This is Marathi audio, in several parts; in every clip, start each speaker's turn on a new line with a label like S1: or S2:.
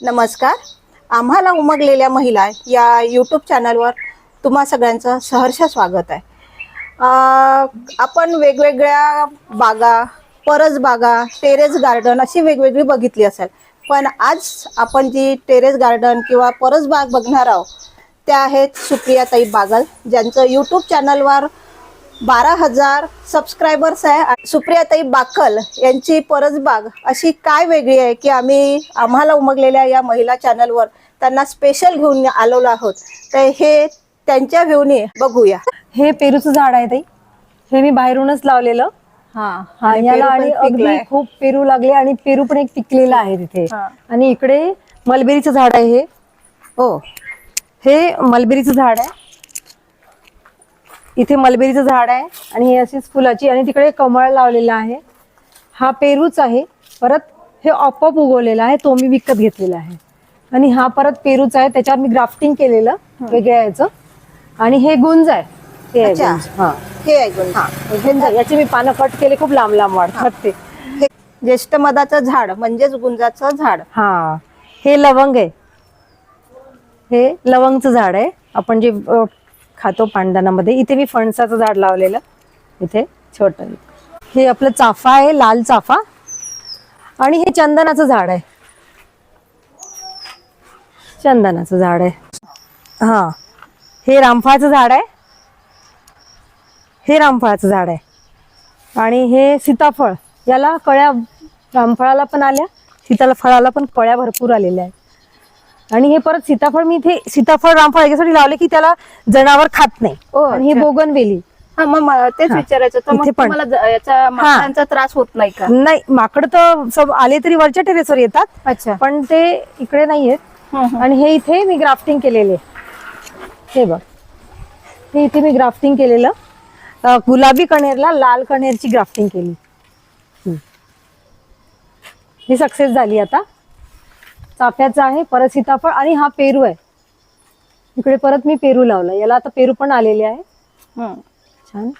S1: नमस्कार. आम्हाला उमगलेल्या महिला या यूट्यूब चॅनलवर तुम्हा सगळ्यांचं सहर्ष स्वागत आहे. आपण वेगवेगळ्या बागा परस बागा टेरेस गार्डन अशी वेगवेगळी बघितली असेल. पण आज आपण जी टेरेस गार्डन किंवा परस बाग बघणार आहोत त्या आहेत सुप्रियाताई बागल ज्यांचं यूट्यूब चॅनलवर बारा हजार सबस्क्रायबर्स आहे. सुप्रियाताई बाकल यांची परसबाग अशी काय वेगळी आहे की आम्ही आम्हाला उमगलेल्या या महिला चॅनलवर त्यांना स्पेशल घेऊन आलेलो आहोत. तर हे त्यांच्या व्ह्यूने बघूया.
S2: हे पेरूचं झाड आहे ताई. हे मी बाहेरूनच लावलेलं.
S1: हा.
S2: हा याला आणि अगदी खूप पेरू लागले आणि पेरू पण एक पिकलेला आहे तिथे. आणि इकडे मलबेरीचं झाड आहे हे.
S1: हो.
S2: हे मलबेरीचं झाड आहे. इथे मलबेरीचं झाड आहे आणि हे अशीच फुलाची आणि तिकडे कमळ लावलेला आहे. हा पेरूच आहे. परत हे ऑपअप उगवलेला आहे. तो मी विकत घेतलेला आहे. आणि हा परत पेरूच आहे. त्याच्यावर मी ग्राफ्टिंग केलेलं वेगळ्या याचं. आणि हे गुंज आहे. हे आहे
S1: अच्छा.
S2: गुंज. हा.
S1: हे ऐकून
S2: हा. हे गुंज आहे. याची मी पानं कट केले. खूप लांब लांब वाढतात ते.
S1: हे ज्येष्ठ मधाचं झाड म्हणजेच गुंजाचं झाड.
S2: हा. हे लवंग आहे. हे लवंगचं झाड आहे. आपण जे अ, खातो पांडणामध्ये इथे मी फणसाचं झाड लावलेलं. इथे छोट. हे आपलं चाफा आहे लाल चाफा. आणि हे चंदनाचं झाड आहे. चंदनाचं झाड आहे. हा. हे रामफळाचं झाड आहे. हे रामफळाचं झाड आहे. आणि हे सीताफळ. याला कळ्या रामफळाला पण आल्या सीताला फळाला पण कळ्या भरपूर आलेल्या आहेत. आणि हे परत सीताफळ मी इथे सीताफळ रामफळ याच्यासाठी लावले की त्याला जनावर खात नाही.
S1: ओ,
S2: आणि हे
S1: अच्छा.
S2: बोगनवेली.
S1: हा मग मला तेच
S2: हा.
S1: विचारायचं होतं मग
S2: इथे पण.
S1: तुम्हाला ज- याचा माकडांचा त्रास होत नाही का?
S2: नाही माकड तर सब आले तरी वरच्या टेरेसवर येतात.
S1: अच्छा.
S2: पण ते इकडे नाही आहेत
S1: हं, हं.
S2: आणि हे इथे मी ग्राफ्टिंग केलेले. हे बघ. हे इथे मी ग्राफ्टिंग केलेलं. अं, गुलाबी कणेरला लाल कणेरची ग्राफ्टिंग केली. ही सक्सेस झाली आता. चाफ्याचा आहे परत सीताफळ आणि हा पेरू आहे. इकडे परत मी पेरू लावला. याला आता पेरू पण आलेले आहे.
S1: हं.
S2: छान.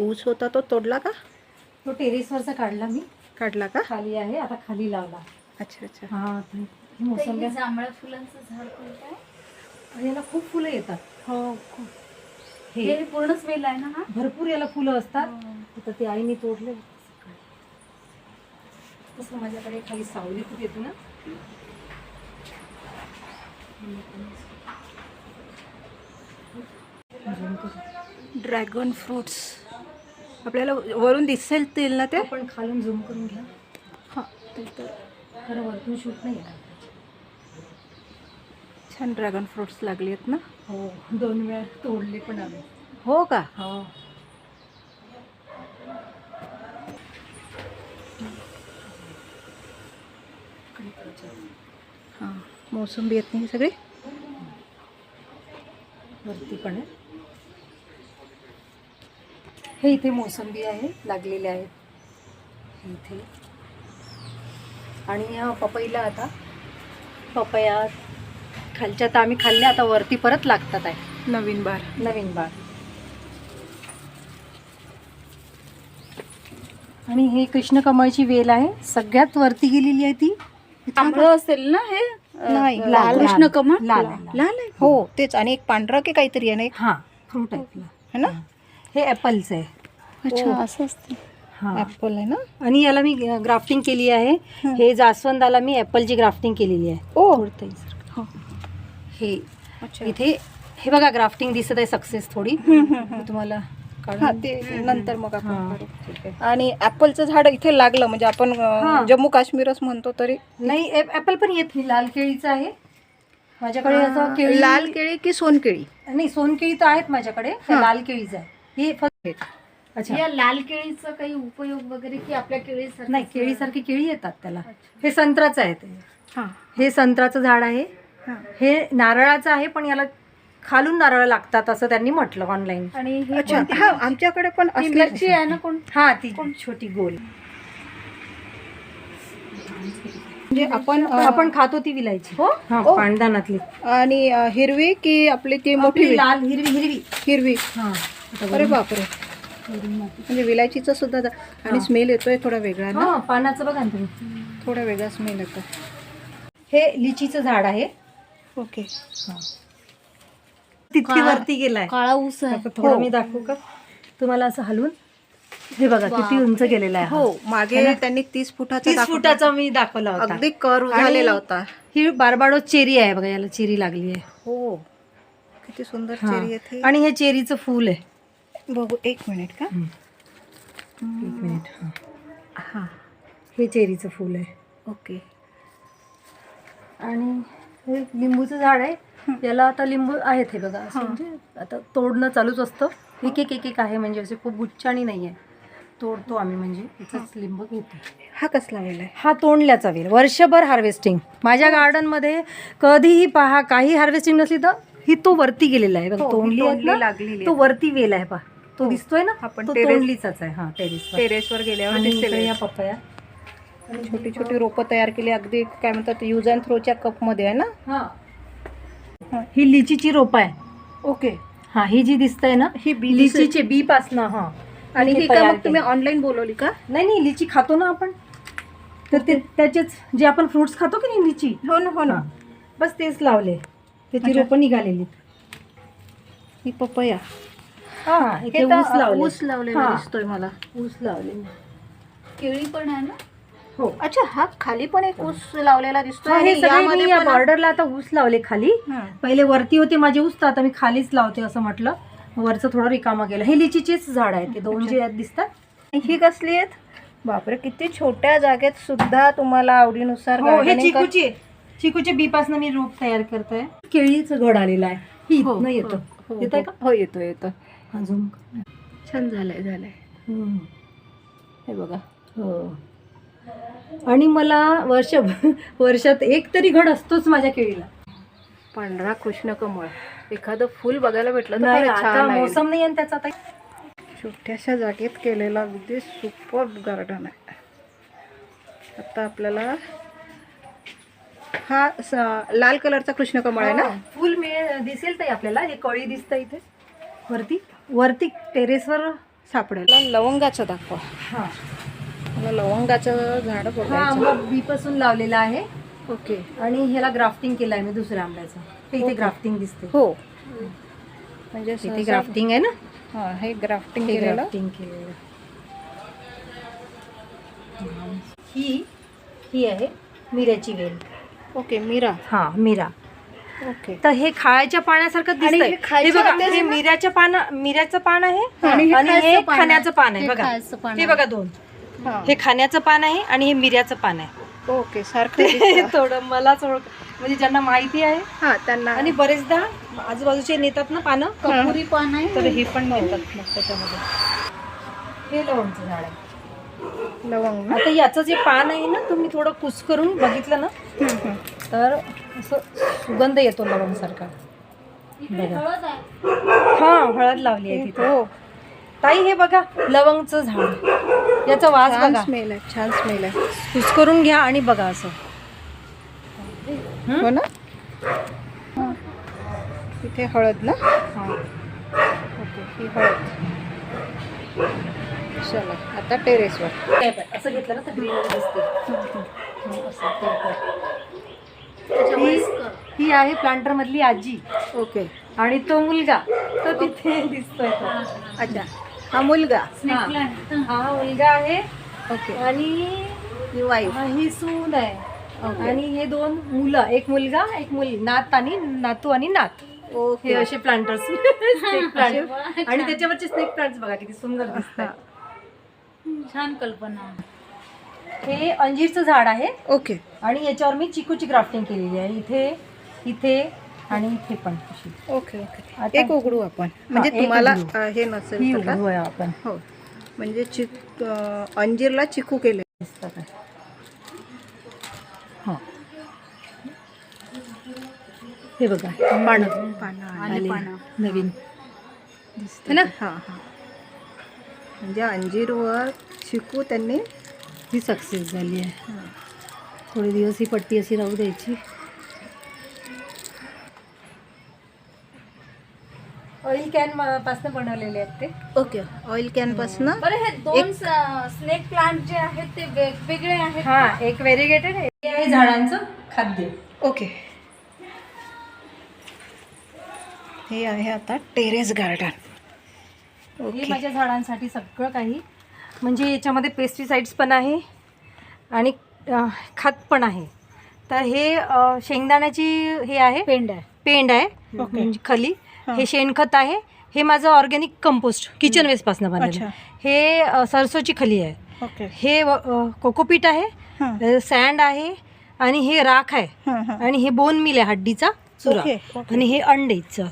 S1: ऊस होता तो तोडला का?
S2: तो टेरेसवरचा काढला मी.
S1: काढला का?
S2: खाली आहे आता खाली लावला.
S1: अच्छा अच्छा.
S2: हा मोसंब्या
S3: जांभळ्या फुलांचं झाड कोणतं आहे?
S2: याला खूप फुलं येतात.
S1: हो
S2: हे.
S3: हे पूर्णच वेल आहे ना हा?
S2: भरपूर याला फुलं असतात. आता ते आईने तोडले. कसं माझ्याकडे खाली सावली खूप येते ना.
S1: Dragon fruits. आपल्याला वरून दिसेल तेल ना ते?
S2: आपण खालून झूम करून घ्या.
S1: हा ते तर.
S2: खरं वरतून शूट नाही येणार.
S1: छान ड्रॅगन फ्रुट्स लागली आहेत ना?
S2: हो दोन वेळा तोडले पण आम्ही.
S1: हो का?
S2: हो.
S1: हां मोसंबी येत नाही सगळी?
S2: वरती पण आहे. हे इथे मोसंबी आहे लागलेले आहेत. हे इथे. आणि पपईला आता. पपया खालच्या तर आम्ही खाल्ल्या आता वरती परत लागतात आहे.
S1: नवीन बार.
S2: नवीन बाग आणि हे कृष्णकमळची वेल आहे. सगळ्यात वरती गेलेली आहे ती.
S3: तांबडं असेल ना हे?
S1: नाही, लाल,
S3: कृष्ण
S2: लाल.
S3: कमळ
S2: लाल
S1: हो. तेच आणि एक पांढरा की काहीतरी आहे ना एक?
S2: हा फ्रूट आहे. आपलं.
S1: है ना?
S2: हे. ॲपलचं आहे.
S3: अच्छा असं असते.
S2: हा.
S1: ऍपल आहे ना?
S2: आणि याला मी ग्राफ्टिंग केली आहे. हे. जास्वंदाला मी ॲपलची ग्राफ्टिंग केलेली आहे.
S1: ओ.
S2: सरका. हे.
S1: अच्छा.
S2: इथे हे बघा ग्राफ्टिंग दिसत आहे सक्सेस थोडी. तुम्हाला
S1: हा ते नंतर मग आपण
S2: हा,
S1: करू.
S2: ठीक आहे.
S1: आणि ऍपलचं झाड इथे लागलं म्हणजे आपण
S2: हा.
S1: जम्मू काश्मीरच म्हणतो तरी.
S2: नाही ॲपल पण येत नाही. लाल केळीचं आहे. माझ्याकडे असं केळी
S1: लाल केळी की सोनकेळी?
S2: नाही सोनकेळी तर आहेत माझ्याकडे लाल केळीचं आहे. हे फक्त अच्छा.
S3: या लाल केळीचा काही उपयोग वगैरे की आपल्या केळीसारखं
S2: नाही केळीसारखी केळी येतात त्याला. हे संत्राचं आहे ते.
S1: हा.
S2: हे संत्राचं झाड आहे.
S1: हा.
S2: हे नारळाचं आहे पण याला खालून नारळ लागतात असं त्यांनी म्हटलं ऑनलाईन
S3: आणि ही
S1: अच्छा.
S3: कोणती?
S1: हा आमच्याकडे पण
S3: ही
S1: असले
S3: मिरची आहे ना कोण?
S2: हा ती. छोटी गोल.
S1: म्हणजे आपण अं,
S2: आपण खातो ती विलायची.
S1: हो?
S2: हा
S1: ओ.
S2: पांडदानातली
S1: आणि अं, हिरवी की आपली ती मोठी?
S2: लाल हिरवी हिरवी.
S1: हिरवी.
S2: हा.
S1: अरे. बापरे. म्हणजे विलायचीचा सुद्धा आणि
S2: हा.
S1: स्मेल येतोय थोडा वेगळा ना?
S2: हा पानाचं बघा ना तुम्ही.
S1: थोडा वेगळा स्मेल येतो
S2: हे लिचीचं झाड आहे.
S1: ओके.
S3: काळा-
S2: वरती गेलाय.
S3: काळा ऊस आहे.
S2: थोडं मी दाखवू का? तुम्हाला असं हलवून. हे बघा किती उंच गेलेला आहे हा.
S1: हो मागे त्यांनी तीस फुटाचा
S2: तीस
S1: दाखवला.
S2: फुटाचा मी दाखवला होता.
S1: अगदी कर्व
S2: आणि-
S1: झालेला होता.
S2: ही बारबाडो चेरी आहे बघा याला चेरी लागली आहे.
S1: हो. किती सुंदर
S2: हा.
S1: चेरी येते
S2: आणि हे चेरीचं फूल आहे.
S1: बघू एक मिनिट का?
S2: एक मिनिट हा.
S1: हा.
S2: हे चेरीचं फूल आहे.
S1: ओके.
S2: आणि हे लिंबूचं झाड आहे. याला आता लिंबू आहेत हे बघा असं म्हणजे आता तोडणं चालूच असतं. एक एक एक एक आहे म्हणजे असे खूप गुच्छाणी नाही आहे तोडतो आम्ही म्हणजे याचाच लिंबू घेतो.
S1: हा कसला वेल आहे?
S2: हा तोंडल्याचा वेल वर्षभर हार्वेस्टिंग माझ्या गार्डनमध्ये कधीही पहा काही हार्वेस्टिंग नसली तर ही तो वरती गेलेला आहे. बघा
S1: हो,
S2: तोंडली
S1: लागलेली
S2: तो. वरती वेल आहे पहा. तो
S1: हो.
S2: दिसतोय ना?
S1: आपण
S2: तोंडलीचाच आहे. हा टेरेस
S1: टेरेसवर गेल्यावर
S2: इकडे या पपया.
S1: छोटी छोटी रोपं तयार केली. अगदी काय म्हणतात यूज अँड थ्रोच्या कपमध्ये आहे ना?
S2: हा.
S1: हा.
S2: लिचीची रोप आहे.
S1: ओके.
S2: हा ही जी दिसतंय ना
S1: ही बी.
S2: लिचीचे बी पासनं हा.
S1: आणि
S2: हे
S1: का
S2: तयार
S1: मग तुम्ही ऑनलाईन बोलवली का?
S2: नाही नाही लिची खातो ना आपण. तर ते त्याचेच जे आपण फ्रुट्स खातो की नाही लिची?
S1: हो ना हो ना.
S2: बस तेच लावले. त्याची. रोपं निघालेली.
S1: ही पपया.
S2: हा इथे
S1: हे तर
S2: ऊस लावले
S1: ऊस लावलेला
S2: हा.
S1: दिसतोय मला.
S2: ऊस लावले
S3: केळी पण आहे ना?
S2: हो.
S1: अच्छा हा खाली पण एक ऊस लावलेला दिसतोय
S2: हा, हे
S1: आणि
S2: सगळे
S1: यामध्ये
S2: मी या
S1: पण-
S2: बॉर्डरला आता ऊस लावले खाली.
S1: हं.
S2: पहिले वरती होते माझे ऊस तर आता मी खालीच लावते असं म्हटलं. वरचं थोडं रिकामं केलं. हे लिचीचेच झाड आहे ते दोन जे आहेत दिसतात.
S1: ही कसली आहेत? बापरे किती छोट्या जागेत सुद्धा तुम्हाला आवडीनुसार
S2: हो हे
S1: gardening कर-
S2: चिकूचे चिकूचे बी पासून मी रोप तयार करते. केळीचं घड आलेलं आहे. ही
S1: हो,
S2: इथनं
S1: हो,
S2: येतं.
S1: हो,
S2: येत आहे का?
S1: हो येतो येतो
S2: अजून
S1: छान झालंय झालंय. हे बघा.
S2: हो. आणि मला वर्ष वर्षात एक तरी घड असतोच माझ्या केळीला.
S1: पांढरा कृष्ण कमळ एखादं फूल बघायला भेटलं
S2: नाही आता. मोसम नाही आहे त्याचा आता
S1: छोट्याशा जागेत केलेला अगदी सुपर गार्डन आहे. आता आपल्याला हा लाल कलरचा कृष्ण कमळ आहे ना?
S2: हा, फुल मिळे दिसेल ताई आपल्याला. हे कळी दिसतं इथे. वरती? वरती टेरेसवर
S1: सापडेल. लवंगाचं दाखवा.
S2: हा.
S1: मला लवंगाचं झाड
S2: हा
S1: बघायचं
S2: आंबा बी पासून लावलेला आहे.
S1: ओके.
S2: आणि ह्याला ग्राफ्टिंग केलं आहे मी दुसऱ्या आंब्याचं. हे इथे. ग्राफ्टिंग दिसते
S1: हो. म्हणजे
S2: इथे
S1: सहसा-
S2: ग्राफ्टिंग आहे ना?
S1: हा हे ग्राफ्टिंग केलेलं.
S2: ग्राफ्टिंग केलेलं. ही ही आहे मिऱ्याची वेल.
S1: ओके मीरा.
S2: हा मिरा.
S1: ओके.
S2: तर हे खायच्या पाण्यासारखं दिसतंय.
S1: हे खायचं
S2: हे बघा हे
S1: ना?
S2: मिऱ्याच्या पान मिऱ्याचं पान आहे
S1: आणि हे
S2: आणि हे
S3: खायचं पान आहे.
S2: खाण्याचं पान आहे
S3: हे
S2: बघा.
S3: पान
S2: हे
S3: आहे.
S2: बघा दोन.
S1: हा.
S2: हे खाण्याचं पान आहे आणि हे मिऱ्याचं पान आहे.
S1: ओके सारखं दिसतं.
S2: थोडं मलाच ओळख म्हणजे ज्यांना माहिती आहे.
S1: हा त्यांना
S2: आणि बरेचदा आजूबाजूचे नेतात ना पानं.
S3: कपुरी पान आहे.
S2: तर हे पण नेतात मग त्याच्यामध्ये. हे लवंगचं झाड आहे.
S1: लवंग ना?
S2: आता याचं जे पान आहे ना तुम्ही थोडं कुस करून बघितलं ना
S1: हम्म, हम्म.
S2: तर असं सुगंध येतो लवंग सारखा बघा.
S3: हळद आहे.
S2: हा हळद लावली आहे तिथे.
S1: हो.
S2: ताई हे बघा लवंगचं झाड. याचा वास बघा.
S1: स्मेल आहे छान स्मेल आहे.
S2: कुस करून घ्या आणि बघा असं.
S1: हो? ना? हा. इथे हळद ना?
S2: हा.
S1: ओके ही हळद. चला आता टेरेसवर
S2: असं घेतलं ना तर ग्रीनरी दिसते.
S3: असं कर.
S2: ही आहे प्लांटर मधली आजी.
S1: ओके.
S2: आणि तो मुलगा. तो तिथे दिसतोय तो.
S1: अच्छा. हा मुलगा.
S2: हा. हा. मुलगा आहे.
S1: ओके.
S2: आणि
S1: ही वाईफ
S2: हा, ही सून आहे.
S1: ओके.
S2: आणि हे दोन मुलं एक मुलगा एक मुली नात आणि नातू आणि नात. हे
S1: ओके
S2: असे प्लांटर्स प्लांट आणि त्याच्यावरचे स्नेक प्लांट्स बघा किती सुंदर दिसतात
S3: छान कल्पना.
S2: हे अंजीरचं झाड आहे.
S1: ओके.
S2: आणि याच्यावर मी चिकूची ग्राफ्टिंग केलेली आहे. इथे इथे आणि इथे पण अशी.
S1: Okay okay.
S2: आता-
S1: एक उघडू आपण. म्हणजे
S2: एक
S1: तुम्हाला
S2: उघडू.
S1: अ, हे
S2: ही
S1: नसेल तर का?
S2: उघडू आहे आपण.
S1: हो. म्हणजे चिक अ, अंजीरला चिकू केले.
S2: दिसतं हा. हे बघा. पानं.
S1: पानं
S3: आणि
S2: आले.
S3: पानं.
S2: नवीन. है ना?
S1: हा हा. म्हणजे अंजीरवर चिकू त्यांनी
S2: ही सक्सेस झाली आहे. थोडे दिवस ही पट्टी अशी राहू द्यायची. ऑइल कॅनपासून बनवलेले आहेत ते.
S1: ओके ऑइल कॅन पासन
S3: बरं हे दोन स्नेक प्लांट जे आहेत ते वेगवेगळे आहेत?
S2: हा एक व्हेरिगेटेड हे आहे झाडांचं खाद्य.
S1: ओके हे आहे आता टेरेस गार्डन
S2: हे
S1: ओके
S2: माझ्या झाडांसाठी सगळं काही म्हणजे याच्यामध्ये पेस्टिसाइड्स पण आहे आणि खत पण आहे. तर हे शेंगदाण्याची हे आहे.
S3: पेंड आहे.
S2: पेंड आहे. म्हणजे खली.
S1: हा.
S2: शेणखत आहे. हे माझं ऑर्गॅनिक कंपोस्ट किचन वेस्टपासून
S1: अच्छा.
S2: हे सरसोची खली आहे.
S1: ओके.
S2: हे कोकोपीट आहे.
S1: हां.
S2: सँड आहे आणि हे राख आहे. आणि हे बोन मिल आहे हड्डीचा चुरा. आणि हे अंडेचं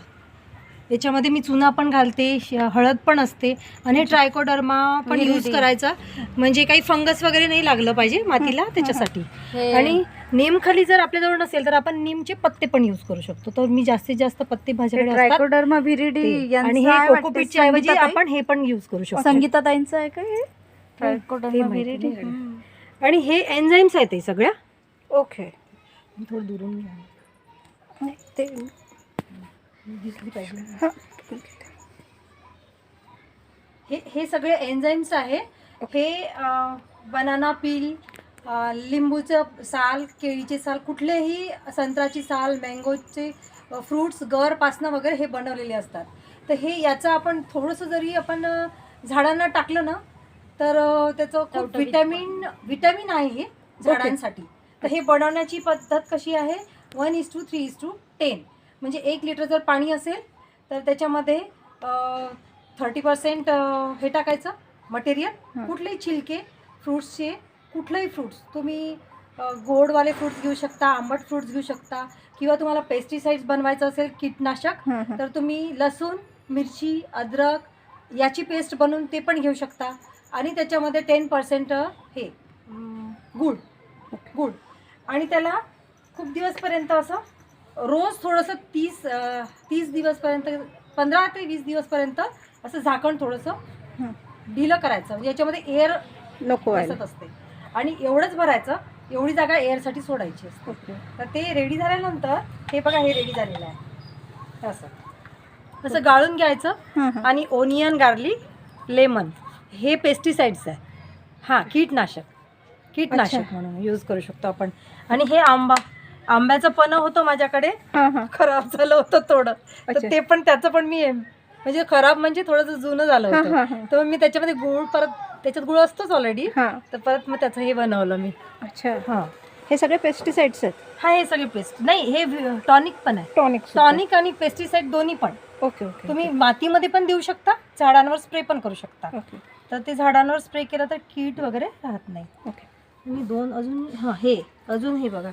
S2: याच्यामध्ये मी चुना पण घालते हळद पण असते आणि ट्रायकोडर्मा पण यूज. करायचा. म्हणजे काही फंगस वगैरे नाही लागलं पाहिजे मातीला त्याच्यासाठी. आणि नेमखाली जर आपल्याजवळ नसेल तर आपण नीमचे पत्ते पण यूज करू शकतो. तर मी जास्तीत जास्त पत्ते माझ्याकडे
S3: विरिडी.
S2: आणि हे कोकोपीटच्या ऐवजी आपण हे पण यूज करू शकतो.
S3: संगीताताईंचं आहे का हे? ट्रायकोडर्मा.
S2: आणि हे एन्झाईम्स आहेत हे सगळ्या.
S1: ओके.
S2: थोडं दुरून घ्या.
S1: ते
S2: दिसली पाहिजे
S1: हां.
S2: हे सगळे एन्झाईम्स आहे. हे बनाना पील लिंबूचं साल केळीचे साल कुठलेही संत्राची साल मँगोचे फ्रूट्स गरपासनं वगैरे हे बनवलेले असतात. तर हे याचं आपण थोडंसं जरी आपण झाडांना टाकलं ना तर त्याचं खूप विटॅमिन विटॅमिन आहे हे झाडांसाठी. तर हे बनवण्याची पद्धत कशी आहे? One is to three is to ten म्हणजे एक लिटर जर पाणी असेल तर त्याच्यामध्ये थर्टी पर्सेंट हे टाकायचं मटेरियल. कुठलेही छिलके फ्रूट्सचे कुठलेही फ्रूट्स तुम्ही गोडवाले फ्रूट्स घेऊ शकता आंबट फ्रूट्स घेऊ शकता किंवा तुम्हाला पेस्टिसाइड्स बनवायचं असेल कीटनाशक तर तुम्ही लसूण मिरची अद्रक याची पेस्ट बनवून ते पण घेऊ शकता. आणि त्याच्यामध्ये टेन पर्सेंट हे गूळ. गूळ. आणि त्याला खूप दिवसपर्यंत असं रोज थोडंसं तीस तीस दिवसपर्यंत पंधरा ते वीस दिवसपर्यंत असं झाकण थोडंसं. ढिलं करायचं. म्हणजे याच्यामध्ये एअर
S1: नको
S2: बसत असते. आणि एवढंच भरायचं एवढी जागा एअरसाठी सोडायची असते. तर ते रेडी झाल्यानंतर हे बघा हे रेडी झालेलं आहे. असं. असं गाळून घ्यायचं आणि ओनियन गार्लिक लेमन हे पेस्टिसाइड्स आहे. हां कीटनाशक. कीटनाशक. म्हणून यूज करू शकतो आपण. आणि हे आंबा. आंब्याचं पण होतं माझ्याकडे.
S1: हां हां.
S2: खराब झालं होतं थोडं. तर
S1: अच्छा.
S2: ते पण त्याचं पण मी म्हणजे खराब म्हणजे थोडंसं जुनं झालं
S1: हां हां
S2: होतं.
S1: हां
S2: तर मी त्याच्यामध्ये गुळ परत त्याच्यात गुळ असतोच ऑलरेडी
S1: हां.
S2: तर परत मग त्याचं हे बनवलं मी.
S1: अच्छा.
S2: हां.
S1: हे सगळे पेस्टिसाइड्स आहेत?
S2: हा हे सगळे पेस्ट नाही हे टॉनिक पण आहे.
S1: टॉनिक
S2: टॉनिक आणि पेस्टिसाइड दोन्ही पण.
S1: ओके ओके
S2: तुम्ही मातीमध्ये पण देऊ शकता झाडांवर स्प्रे पण करू शकता.
S1: ओके
S2: तर ते झाडांवर स्प्रे केलं तर कीट वगैरे राहत नाही.
S1: ओके
S2: मी दोन अजून हां हे अजून हे बघा.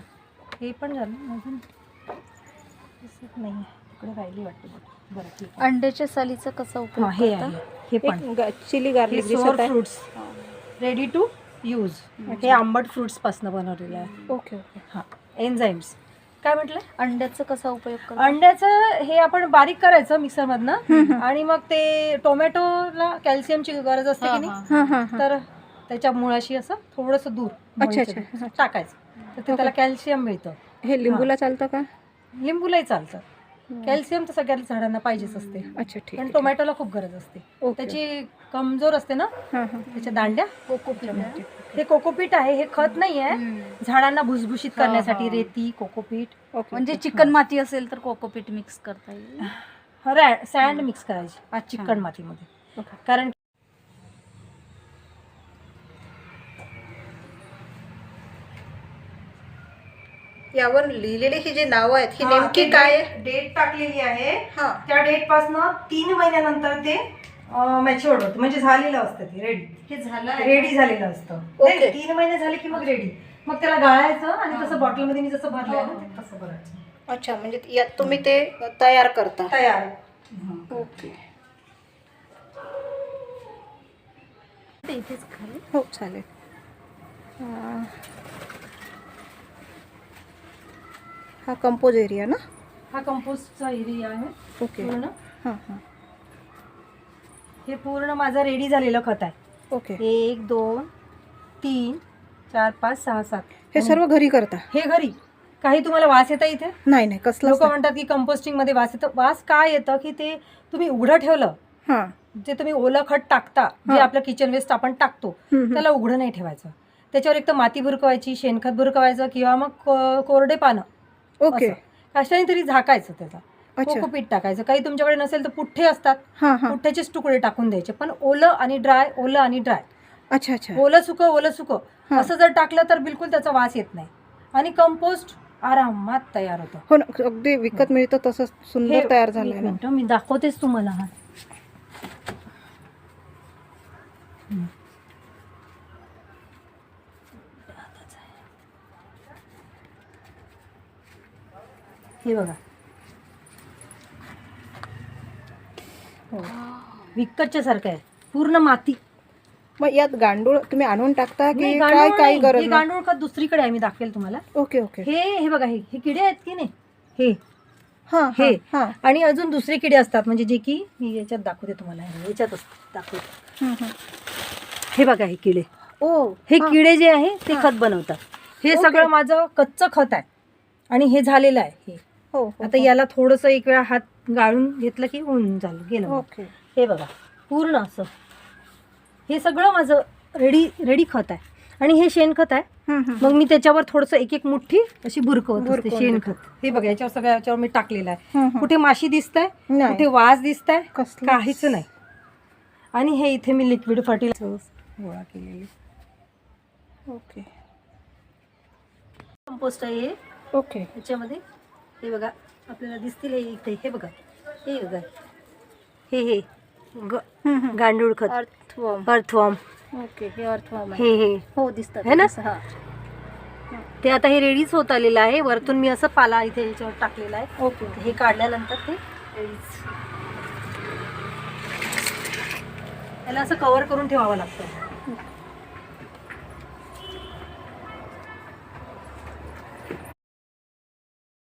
S2: हे पण झालं अजून? दिसत नाही तिकडे राहिली वाटते बघ. बरं ठीक आहे.
S3: अंड्याच्या सालीचा कसा उपयोग
S2: हे
S3: करता?
S2: आहे हे पण.
S1: चिली गार्लिक
S2: सोर
S1: दिसत आहे.
S2: फ्रुट्स रेडी टू यूज हे आंबट फ्रुट्सपासून बनवलेलं आहे.
S1: Okay okay.
S2: हां एन्झाईम्स काय म्हटलं?
S3: अंड्याचा कसा उपयोग करता?
S2: अंड्याचं हे आपण बारीक करायचं मिक्सरमधनं. आणि मग ते टोमॅटोला कॅल्शियमची गरज असते
S3: हा,
S2: की नाही?
S3: हा.
S1: हां हां हां.
S2: तर त्याच्या मुळाशी असं थोडंसं दूर
S1: अच्छा,
S2: मुळीचं
S1: अच्छा.
S2: दूर टाकायचं. तर ते त्याला कॅल्शियम मिळतं.
S1: हे लिंबूला चालतं का?
S2: लिंबूलाही चालतं. कॅल्शियम तर सगळ्या झाडांना पाहिजेच असते.
S1: अच्छा ठीक
S2: पण टोमॅटोला खूप गरज असते. त्याची कमजोर असते ना त्याच्या दांड्या. कोकोपीट हे कोकोपीट आहे हे खत नाही आहे झाडांना भुसभुशीत करण्यासाठी रेती कोकोपीट.
S3: म्हणजे चिकन माती असेल तर कोकोपीट मिक्स करता येईल.
S2: सँड मिक्स करायची आज चिकन मातीमध्ये. कारण
S1: यावर लिहिलेली ही जी नावं आहेत ही नेमकी काय आहे
S2: डेट टाकलेली आहे.
S1: हां.
S2: त्या डेट पासनं तीन महिन्यानंतर ते मॅच्युअर्ड होतं. म्हणजे झालेलं असतं ते रेडी
S3: हे झालं
S2: रेडी झालेलं असतं. नाही, तीन महिने झाले की मग रेडी मग त्याला गाळायचं आणि तसं बॉटलमध्ये मी जसं भरलंय ना ते तसं भरायचं.
S1: अच्छा म्हणजे यात तुम्ही ते तयार करता.
S2: तयार.
S1: ओके
S3: ते इथेच खाली.
S1: हो चालेल. अं, हा कंपोज एरिया ना?
S2: हा कंपोस्टचा एरिया आहे.
S1: ओके
S2: पूर्ण.
S1: हां हां.
S2: हे पूर्ण माझं रेडी झालेलं खत आहे.
S1: ओके
S2: एक दोन तीन चार पाच सहा सात.
S1: हे सर्व घरी करता?
S2: हे घरी. काही तुम्हाला वास येतं इथे?
S1: नाही नाही कसलं
S2: लोक म्हणतात की कंपोस्टिंगमध्ये वास येतं. वास काय येतं? की ते तुम्ही उघडं ठेवलं
S1: हां.
S2: जे तुम्ही ओलं खत टाकता जे. आपलं किचन वेस्ट आपण टाकतो. त्याला उघडं नाही ठेवायचं. त्याच्यावर एक तर माती भुरकवायची शेणखत भुरकवायचं किंवा मग कोरडे पानं.
S1: ओके.
S2: असं. कशाने तरी झाकायचं त्याचा. कोकोपीट टाकायचं. काही तुमच्याकडे नसेल तर पुठ्ठे असतात.
S1: हां हां.
S2: पुठ्ठ्याचेच तुकडे टाकून द्यायचे. पण ओलं आणि ड्राय ओलं आणि ड्राय.
S1: अच्छा अच्छा.
S2: ओलं सुकं ओलं सुकं. असं जर टाकलं तर बिलकुल त्याचा वास येत नाही. आणि कंपोस्ट आरामात तयार होतं.
S1: हो ना अगदी विकत मिळतं तसं सुंदर तयार
S2: मिनिटं, मी दाखवतेच तुम्हाला हा. हे बघा. हो. विकतच्या सारखं आहे. पूर्ण माती.
S1: मग यात गांडूळ तुम्ही आणून टाकता
S2: नाही,
S1: की
S2: गांडूळ
S1: काय
S2: नाही. हे
S1: गरज नाही
S2: गांडूळ खत दुसरीकडे आहे मी दाखवेल तुम्हाला.
S1: Okay okay.
S2: हे हे बघा हे हे किडे आहेत की नाही? हे.
S1: हां
S2: हे.
S1: हां. हां.
S2: आणि अजून दुसरे किडे असतात म्हणजे जे की मी याच्यात दाखवते तुम्हाला. हे याच्यात असतात दाखवते.
S1: हं, हं.
S2: हे बघा हे किडे.
S1: ओ
S2: हे
S1: हां.
S2: किडे जे आहे ते खत बनवतात. हे
S1: ओके.
S2: सगळं माझं कच्चं खत आहे. आणि हे झालेलं आहे हे.
S1: हो हो,
S2: आता
S1: हो.
S2: याला थोडंसं एक वेळा हात गाळून घेतलं की होऊन झालं गेलं.
S1: ओके
S2: हे बघा पूर्ण असं हे सगळं माझं रेडी रेडी खत आहे आणि हे शेणखत आहे. मग मी त्याच्यावर थोडंसं एक एक मुठ्ठी अशी बुरकवत असते शेणखत हे बघा याच्यावर सगळ्या याच्यावर मी टाकलेलं आहे. कुठे माशी दिसत आहे. कुठे वास दिसत आहे
S1: कसलं?
S2: काहीच नाही आणि हे इथे मी लिक्विड फर्टिलायझर गोळा केलेले
S1: ओके
S2: कंपोस्ट आहे
S1: ओके
S2: ह्याच्यामध्ये हे बघा आपल्याला दिसतील हे इथे. हे बघा हे बघा. हे हे. ग. गांडूळ खत.
S1: अर्थवॉर्म
S2: अर्थवॉर्म
S1: ओके हे अर्थवॉर्म आहे.
S2: हे हे.
S1: हो दिसतात.
S2: है ना?
S1: हां.
S2: ते आता हे रेडीच होत आलेलं आहे. वरतून मी असं पाला इथे ह्याच्यावर टाकलेला आहे.
S1: ओके.
S2: हे काढल्यानंतर ते रेडीच. त्याला असं कव्हर करून ठेवावं लागतं.